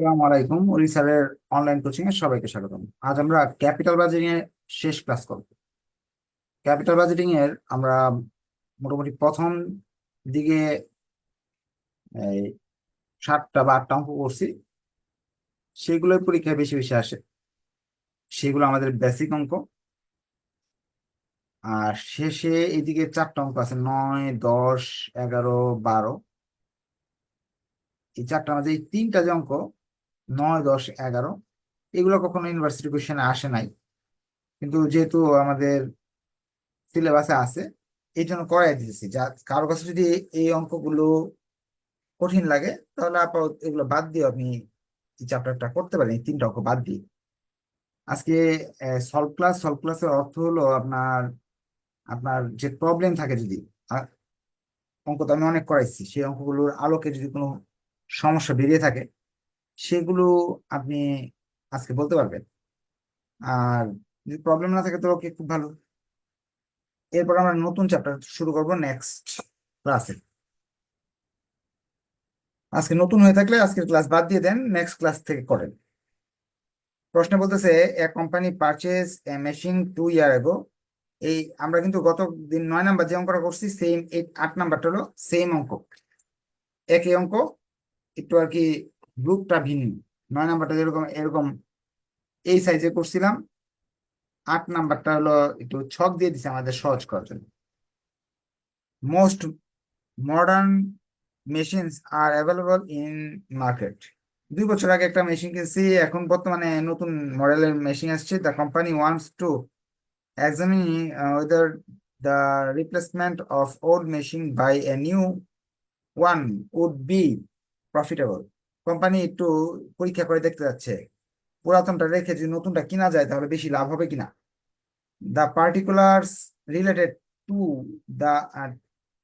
আসসালামু আলাইকুম। উরি স্যারের অনলাইন কোচিং এ সবাইকে স্বাগতম। আজ আমরা ক্যাপিটাল বাজেটিং এর শেষ ক্লাস করব। ক্যাপিটাল বাজেটিং এর আমরা মোটামুটি প্রথম দিকে, এই সাতটা বা আটটা অঙ্ক করছি। সেগুলোই পরীক্ষায় বেশি বেশি আসে। সেগুলো আমাদের বেসিক অঙ্ক। আর শেষে এদিকে চারটা অঙ্ক আছে, নয়, দশ, এগারো, বারো। এই চারটা আমাদের এই তিনটা যে অঙ্ক নয়, দশ, এগারো, এগুলো কখনো ইউনিভার্সিটি কোশ্চেনে আসে নাই। কিন্তু যেহেতু আমাদের সিলেবাসে আছে, এই জন্য করাই দিতেছি। যা, কারও কাছে যদি এই অঙ্কগুলো কঠিন লাগে, তাহলে আপাতত এগুলো বাদ দিয়ে আপনি এই চ্যাপ্টারটা করতে পারেন, এই তিনটা অঙ্ক বাদ দিয়ে। আজকে সলভ ক্লাস সলভ ক্লাসের অর্থ হলো আপনার আপনার যে প্রবলেম থাকে যদি অঙ্ক তো আমি অনেক করাইছি, সেই অঙ্কগুলোর আলোকে যদি কোনো সমস্যা বেরিয়ে থাকে সেগুলো আপনি আজকে বলতে পারবেন। আর যদি প্রবলেম না থাকে তো ওকে খুব ভালো। এরপর আমরা নতুন চ্যাপ্টার শুরু করব নেক্সট ক্লাসে আজকে নতুন হয়ে থাকলে আজকের ক্লাস বাদ দিয়ে দেন নেক্সট ক্লাস থেকে করেন। প্রশ্ন বলতেছে a company purchase a machine two year ago এই আমরা কিন্তু গত দিন নয় নাম্বার যে অঙ্কটা করছি সেম এই আট নাম্বারটা হলো সেম অঙ্ক। একই অঙ্ক, একটু আর কি গ্রুপটা ভিন্ন। নয় নাম্বারটা যেরকম এরকম এই সাইজে করছিলাম আট নাম্বারটা হলো একটু ছক দিয়ে দিছে আমাদের সহজ করার জন্য। Most modern machines are available in market দুই বছর আগে একটা মেশিন কিনছি এখন বর্তমানে নতুন মডেলের মেশিন আসছে the company wants to uh, whether the replacement of old machine by a new one would be profitable. Company একটু পরীক্ষা করে দেখতে যাচ্ছে। পুরাতনটা রেখে যদি নতুনটা কিনা যায়, তাহলে বেশি লাভ হবে কিনা? The particulars related to the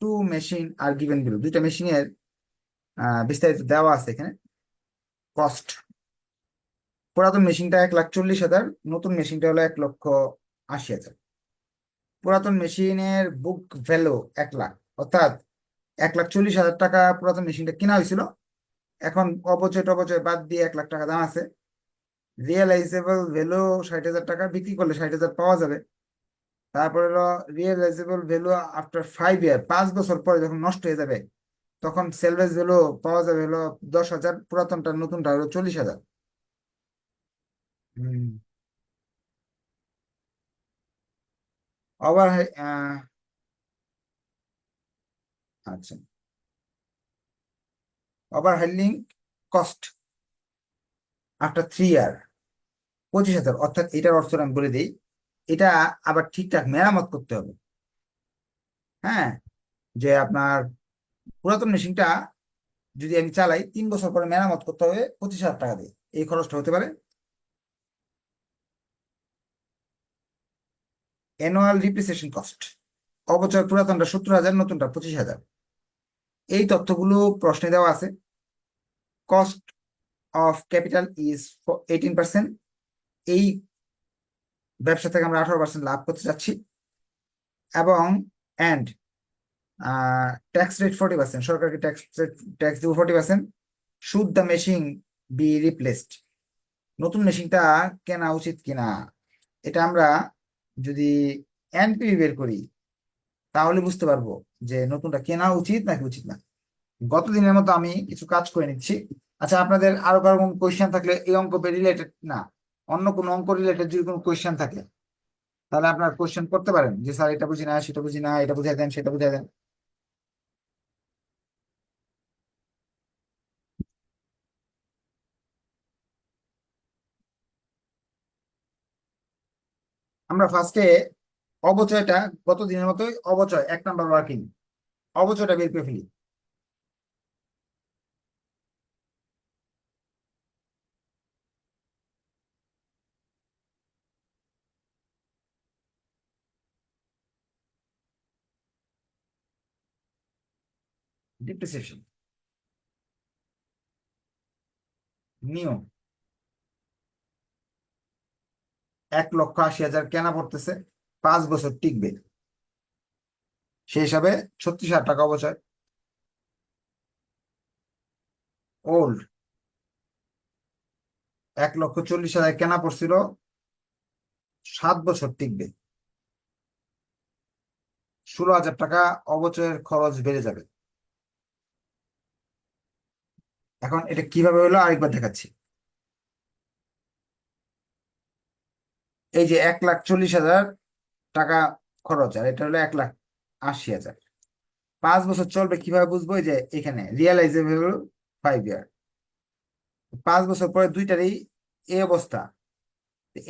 two machine are given bill দুইটা মেশিনের বিস্তারিত দেওয়া আছে এখানে। কস্ট পুরাতন মেশিনটা এক লাখ চল্লিশ হাজার, নতুন মেশিনটা হলো এক লক্ষ আশি হাজার। পুরাতন মেশিনের বুক ভ্যালু এক লাখ, অর্থাৎ এক লাখ চল্লিশ হাজার টাকা পুরাতন মেশিনটা কেনা হয়েছিল। এখন অপচয় টপচয় বাদ দিয়ে এক লাখ টাকা দাম আছে। রিয়েলাইজেবল ভ্যালু ষাট হাজার টাকা, বিক্রি করলে ষাট হাজার পাওয়া যাবে। তারপরে হলো realisable value after five year পাঁচ বছর পরে যখন নষ্ট হয়ে যাবে, তখন সেলভেজ ভ্যালু পাওয়া যাবে হলো দশ হাজার, পুরাতনটা, নতুনটা হলো চল্লিশ হাজার। ওভার আচ্ছা। Overheading cost after three year পঁচিশ হাজার। অর্থাৎ এটার অর্থ আমি বলে দিই, এটা আবার ঠিকঠাক মেরামত করতে হবে। হ্যাঁ যে আপনার পুরাতন মেশিনটা যদি আমি চালাই, তিন বছর পরে মেরামত করতে হবে, পঁচিশ হাজার টাকা দিয়ে। এই খরচটা হতে পারে। অ্যানুয়াল রিপ্রিসিয়েশন কস্ট অবচয় পুরাতনটা সত্তর হাজার, নতুনটা পঁচিশ হাজার। এই তথ্যগুলো প্রশ্নে দেওয়া আছে। Of capital is eighteen percent এই ব্যবসা থেকে আমরা আঠারো পার্সেন্ট লাভ করতে যাচ্ছি। এবং and tax rate forty percent সরকারকে ট্যাক্স ট্যাক্স দিব forty percent should the machine be replaced নতুন মেশিনটা কেনা উচিত কিনা? এটা আমরা যদি এনপিভি বের করি, তাহলে বুঝতে পারব যে নতুনটা কেনা উচিত নাকি উচিত না। গত দিনের মতো আমি কিছু কাজ করে নিচ্ছি। আচ্ছা আপনাদের আরও কারও কোনো কোয়েশ্চেন থাকলে এই অঙ্ক রিলেটেড না, অন্য কোনো অঙ্ক রিলেটেড যদি কোনো কোয়েশ্চেন থাকে, তাহলে আপনার কোয়েশ্চেন করতে পারেন। যে স্যার এটা বুঝি না, সেটা বুঝি না, এটা বুঝাই দেন, সেটা বুঝাই দেন। আমরা ফার্স্টে অবচয়টা গত দিনের মতোই অবচয়, এক নাম্বার ওয়ার্কিং অবচয়টা বের করে ফেলি। ডিপ্রিসিয়েশন নিয়ম এক লক্ষ আশি হাজার কেনা পড়তেছে, পাঁচ বছর টিকবে। সেই হিসাবে ছত্রিশ হাজার টাকা অবচয়। ওল্ড এক লক্ষ চল্লিশ হাজার কেনা পড়ছিল, সাত বছর টিকবে। ষোলো হাজার টাকা অবচয়ের খরচ বেড়ে যাবে। এখন এটা কীভাবে হলো আরেকবার দেখাচ্ছি। এই যে এক লাখ চল্লিশ হাজার টাকা খরচ, আর এটা হলো এক লাখ আশি হাজার। পাঁচ বছর চলবে কীভাবে বুঝব? যে এখানে রিয়েলাইজেবল ফাইভ ইয়ার পাঁচ বছর পরে দুইটারই এই অবস্থা।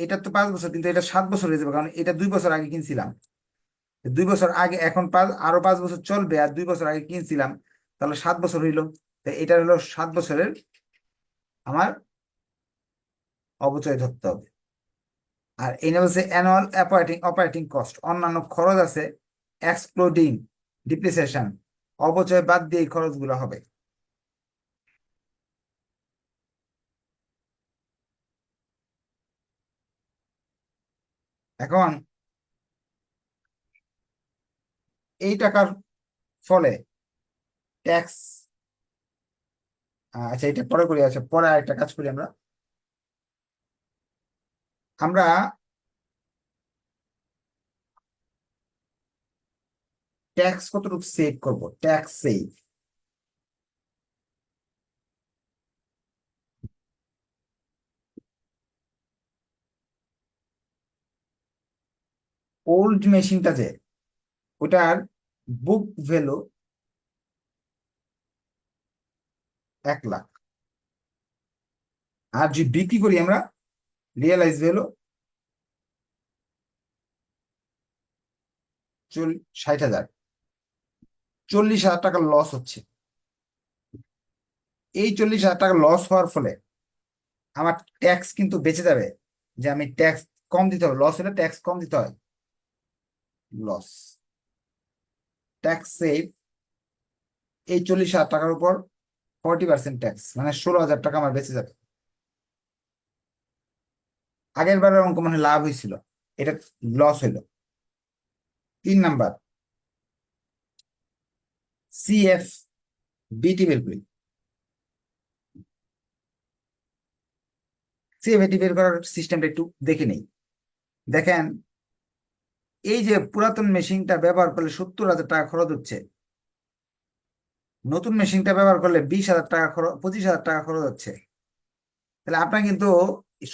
এটা তো পাঁচ বছর, কিন্তু এটা সাত বছর হয়ে যাবে, কারণ এটা দুই বছর আগে কিনছিলাম। দুই বছর আগে, এখন পাঁচ, আরও পাঁচ বছর চলবে, আর দুই বছর আগে কিনছিলাম, তাহলে সাত বছর হইল। এটা হলো সাত বছরের আমার অবচয় ধরতে হবে। আর এনে বলছে অ্যানুয়াল অপারেটিং অপারেটিং কস্ট অন্যান্য খরচ আছে এক্সক্লুডিং ডিপ্রিসিয়েশন অবচয় বাদ দিয়ে এই খরচগুলো হবে। এখন এই টাকার ফলে ট্যাক্স আচ্ছা এটা পরে করি আচ্ছা পরে আরেকটা কাজ করি আমরা। আমরা ট্যাক্স কতটুকু সেভ করব? ট্যাক্স সেভ ওল্ড মেশিনটা যে, ওটার বুক ভ্যালু এক লাখ। আর যদি বিক্রি করি আমরা রিয়েলাইজ চল, ষাট হাজার। চল্লিশ হাজার টাকা লস হচ্ছে। এই চল্লিশ হাজার টাকা লস হওয়ার ফলে আমার ট্যাক্স কিন্তু বেঁচে যাবে। যে আমি ট্যাক্স কম দিতে হবে লস হলে ট্যাক্স কম দিতে হয়। লস ট্যাক্স সেভ এই চল্লিশ হাজার টাকার উপর ফর্টি পার্সেন্ট ট্যাক্স মানে ষোলো হাজার টাকা আমার বেঁচে যাবে। আগের বারের অঙ্ক মানে লাভ হয়েছিল, এটা লস হইল। তিন নাম্বার সিএফ বিটি বের করি। সিএফ এটি বের করার সিস্টেমটা একটু দেখে নেই। দেখেন, এই যে পুরাতন মেশিনটা ব্যবহার করলে সত্তর হাজার টাকা খরচ হচ্ছে নতুন মেশিনটা ব্যবহার করলে বিশ হাজার টাকা খরচ, পঁচিশ হাজার টাকা খরচ হচ্ছে। তাহলে আপনার কিন্তু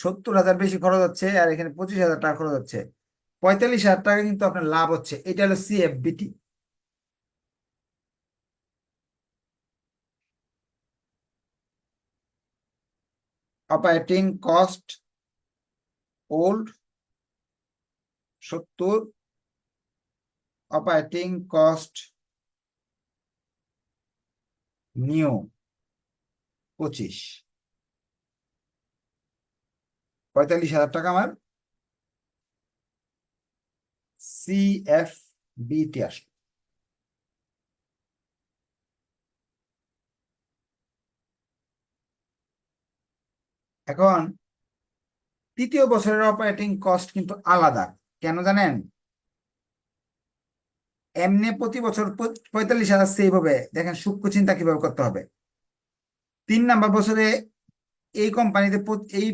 সত্তর হাজার বেশি খরচ হচ্ছে আর এখানে পঁচিশ হাজার টাকা খরচ হচ্ছে। পঁয়তাল্লিশ হাজার টাকা কিন্তু আপনার লাভ হচ্ছে। এটা হলো সিএফবিটি অপারেটিং কস্ট ওল্ড সত্তর। অপারেটিং কস্ট নিউ পঁচিশ। পঁয়তাল্লিশ হাজার টাকা আমার সিএফ বিটি আসলো। এখন তৃতীয় বছরের অপারেটিং কস্ট কিন্তু আলাদা, কেন জানেন? এমনি প্রতি বছর পঁয়তাল্লিশ হাজার সেভ হবে। দেখেন সূক্ষ্ম চিন্তা কীভাবে করতে হবে। তিন নাম্বার বছরে এই কোম্পানিতে এই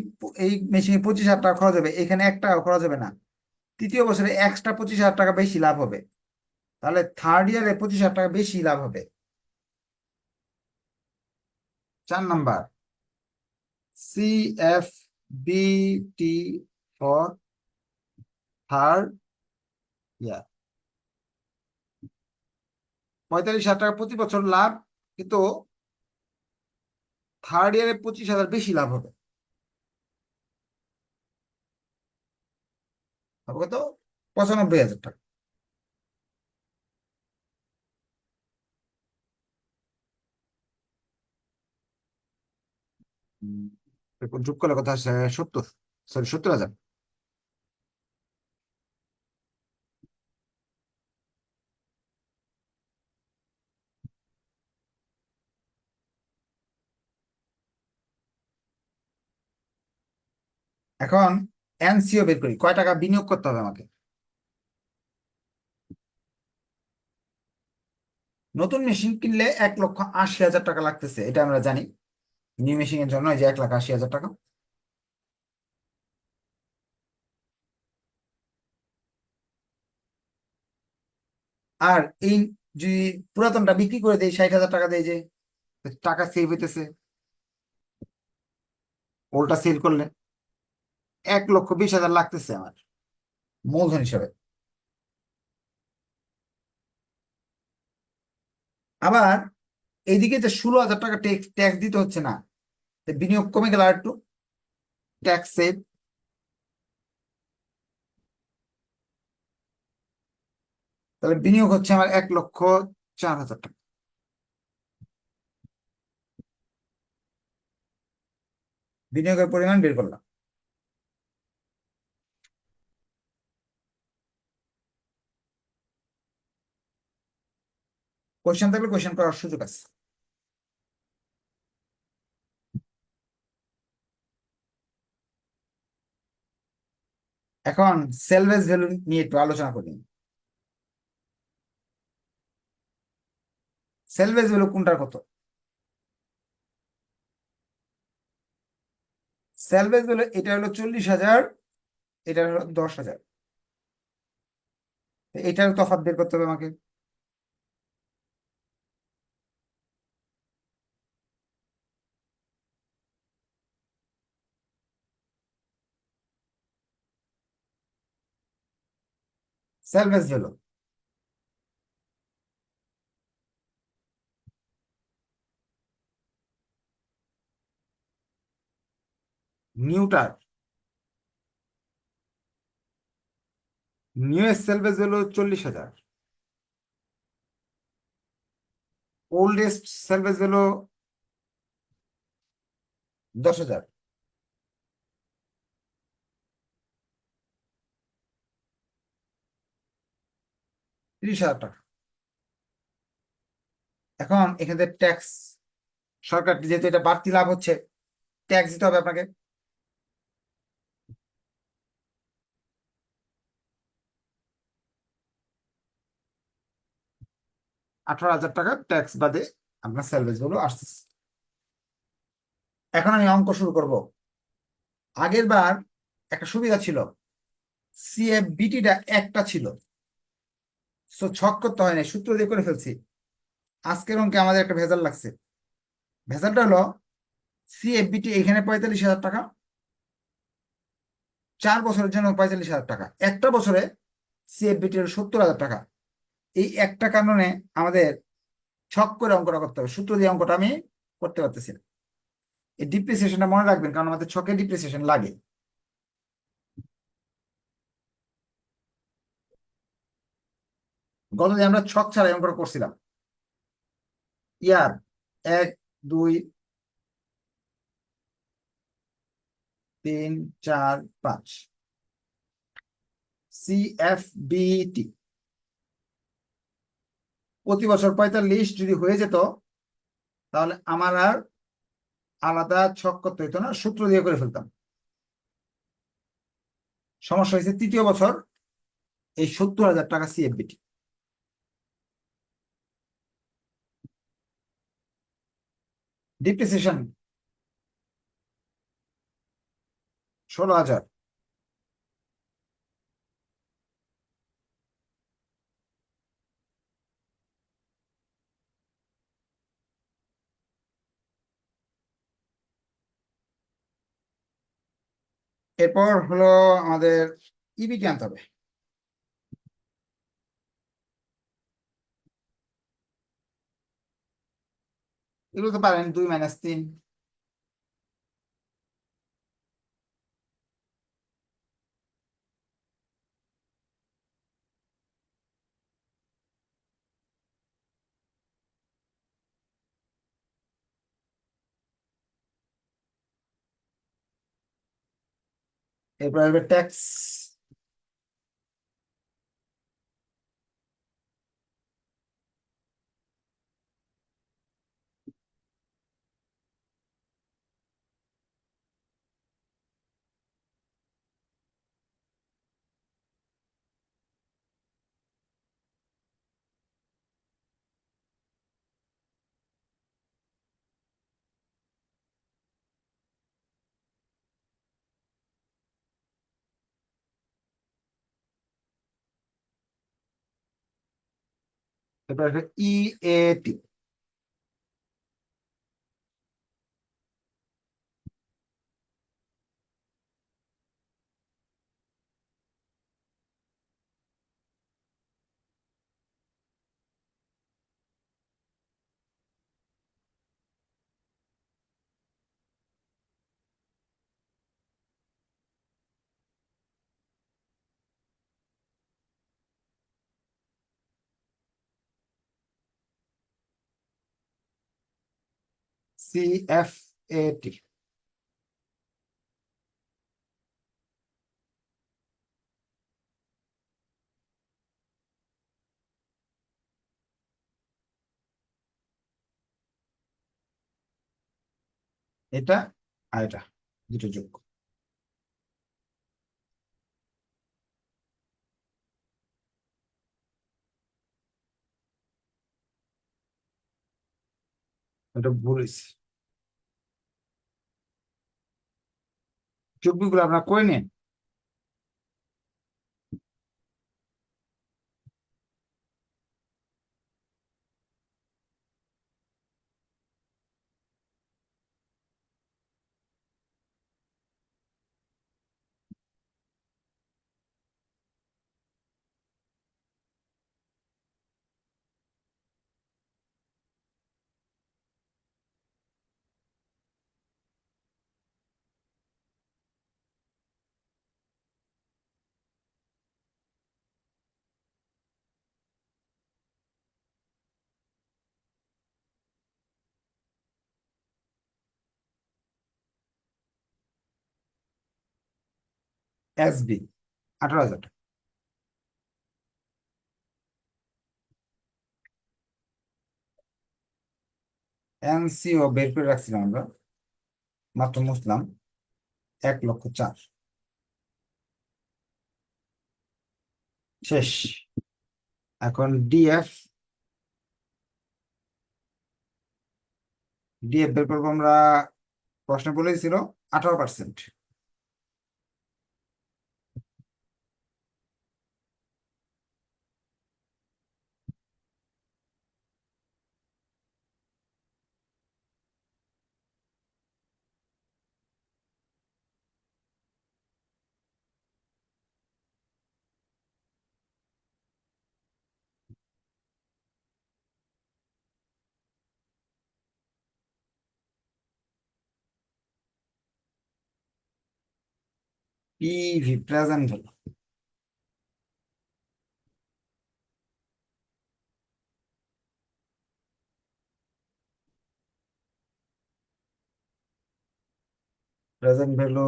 এই মেশিনে পঁচিশ হাজার টাকা খরচ হবে। এখানে এক টাকা খরচ হবে না। তৃতীয় বছরে এক্সট্রা পঁচিশ হাজার টাকা বেশি লাভ হবে। তাহলে থার্ড ইয়ারে পঁচিশ হাজার টাকা বেশি লাভ হবে। চার number. C F B T for third year পঁয়তাল্লিশ হাজার টাকা প্রতি বছর লাভ, কিন্তু থার্ড ইয়ারে পঁচিশ হাজার বেশি লাভ হবে। কত? পঁচানব্বই হাজার টাকা। যোগ করলে কথা সত্তর সরি সত্তর হাজার। এখন এনসিও বের করি। কয় টাকা বিনিয়োগ করতে হবে আমাকে? নতুন মেশিন কিনলে এক লক্ষ আশি হাজার টাকা লাগতেছে, এটা আমরা জানি। নিউ মেশিন এর জন্য যে এক লাখ আশি হাজার টাকা। আর এই যদি পুরাতনটা বিক্রি করে দেয় ষাট হাজার টাকা দেয় যে, টাকা সেভ হইতেছে। ওল্টা সেল করলে। এক লক্ষ বিশ হাজার লাগতেছে আমার, মূলধন হিসাবে। আবার এইদিকে যে ষোলো হাজার টাকা ট্যাক্স দিতে হচ্ছে না বিনিয়োগ কমে গেল আর একটু ট্যাক্স সেভ তাহলে বিনিয়োগ হচ্ছে আমার এক লক্ষ চার হাজার টাকা। বিনিয়োগের পরিমাণ বের করলাম। কোয়েশ্চেন থাকলে কোয়েশ্চেন করার সুযোগ আছে। এখন সেলভেজ ভ্যালু নিয়ে একটু আলোচনা করি। সেলভেজ ভ্যালু কোনটার কত? সেলভেজ ভ্যালু এটা হলো চল্লিশ হাজার, এটা হলো দশ হাজার। এটার তফাৎ বের করতে হবে আমাকে। সেলভেজ ভ্যালু নিউটার। নিউ সেলভেজ ভ্যালু চল্লিশ হাজার। ওল্ডেস্ট সেলভেজ ভ্যালু দশ হাজার। তিরিশ হাজার টাকা। এখন এখানে ট্যাক্স সরকার যেহেতু এটা বাড়তি লাভ হচ্ছে ট্যাক্স দিতে হবে আপনাকে। আঠারো হাজার টাকা ট্যাক্স বাদে আপনার স্যালারি গুলো আসতেছে। এখন আমি অঙ্ক শুরু করব। আগের বার একটা সুবিধা ছিল সিএফবিটিটা একটা ছিল। সো ছক করতে হয় না সূত্র দিয়ে করে ফেলছি। আজকের অঙ্কে আমাদের একটা ভেজাল লাগছে। ভেজালটা হলো সিএফবিটি এখানে পঁয়তাল্লিশ হাজার টাকা, চার বছরের জন্য পঁয়তাল্লিশ হাজার টাকা। একটা বছরে সিএফবিটি হলো সত্তর হাজার টাকা। এই একটা কারণে আমাদের ছক করে অঙ্কটা করতে হবে। সূত্র দিয়ে অঙ্কটা আমি করতে পারতেছি না। এই ডিপ্রিসিয়েশনটা মনে রাখবেন, কারণ আমাদের ছকে ডিপ্রিসিয়েশন লাগে। গতদিন আমরা ছক ছাড়া অঙ্কটা করছিলাম। ইয়ার, এক, দুই, তিন, চার, পাঁচ। সিএফবিটি প্রতি বছর পঁয়তাল্লিশ যদি হয়ে যেত, তাহলে আমার আর আলাদা ছক করতে হইতো না, সূত্র দিয়ে করে ফেলতাম। সমস্যা হয়েছে তৃতীয় বছর, এই সত্তর হাজার টাকা সিএফবিটি ডিপ্রিসিয়েশন ষোলো হাজার। এরপর হলো আমাদের ইবিটি আনতে হবে এগুলো তো পারেন দুই মাইনাস তিন এরপর আসবে ট্যাক্স এরপর ই এ টি সি এফ এ টি এটা আর এটা দুটো যোগ এটা ভুল হয়েছে যোগবিগুলো আপনারা করে নিন এস বি আঠারো হাজার টাকা। এনসিও বের করে রাখছিলাম আমরা, মাত্র মুসলাম এক লক্ষ চার। শেষ। এখন ডিএফ ডিএফ বের করব আমরা, প্রশ্ন বলেছিল আঠারো percent. PV present value present value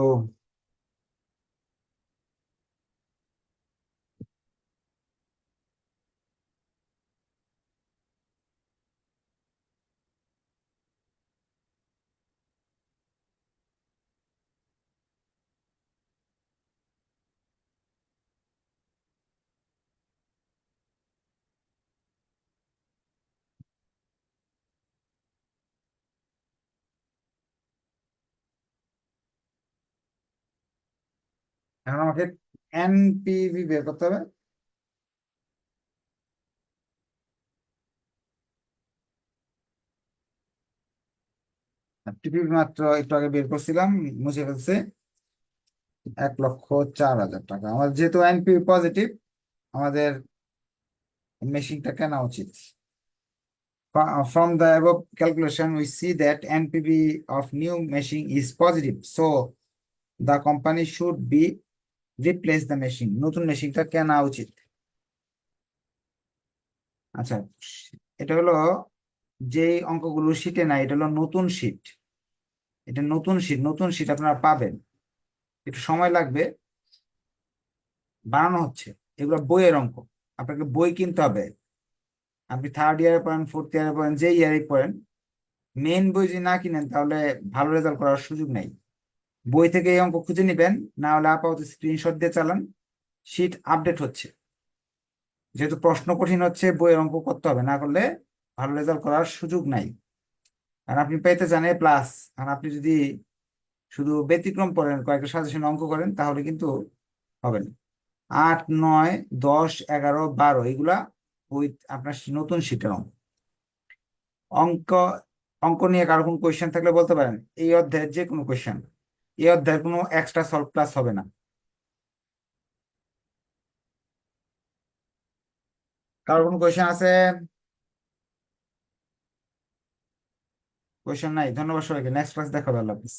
এখন আমাকে এনপিভি বের করতে হবে। মাত্র একটু আগে বের করছিলাম, মুছে ফেলছে। এক লক্ষ চার হাজার টাকা। আমার যেহেতু এনপি পজিটিভ আমাদের মেশিনটা কেনা উচিত। From the above calculation, we see that NPV of new machine is positive, so the company should be replace the machine. নতুন মেশিনটা কেনা উচিত। আচ্ছা এটা হলো যে অঙ্কগুলো শীটে নাই, এটা হলো নতুন শীট এটা নতুন শীট নতুন শীট আপনারা পাবেন। একটু সময় লাগবে। বানানো হচ্ছে। এগুলো বইয়ের অঙ্ক। আপনাকে বই কিনতে হবে। আপনি থার্ড ইয়ারে পড়েন ফোর্থ ইয়ারে পড়েন যে ইয়ারে পড়েন মেন বই যদি না কিনেন, তাহলে ভালো রেজাল্ট করার সুযোগ নেই। বই থেকে এই অঙ্ক খুঁজে নেবেন, না হলে আপাতত স্ক্রিনশট দিয়ে চালান। শীট আপডেট হচ্ছে। যেহেতু প্রশ্ন কঠিন হচ্ছে, বইয়ের অঙ্ক করতে হবে, না করলে ভালো রেজাল্ট করার সুযোগ নাই। আর আপনি পেতে চান এ প্লাস আর আপনি যদি শুধু ব্যতিক্রম করেন, কয়েকটা সাজেশন অঙ্ক করেন, তাহলে কিন্তু হবে না। আট, নয়, দশ, এগারো, বারো, এগুলা উইথ আপনার নতুন শীটের অঙ্ক। অঙ্ক অঙ্ক নিয়ে কারও কোনো কোয়েশ্চেন থাকলে বলতে পারেন। এই অধ্যায়ের যে কোনো কোয়েশ্চেন এই অধ্যায়ের কোনো এক্সট্রা সলভ ক্লাস হবে না। কারও কোনো কোয়েশন আছে? কোয়েশন নাই। ধন্যবাদ সবাইকে। নেক্সট ক্লাস দেখাবে আল্লাহ হাফিজ।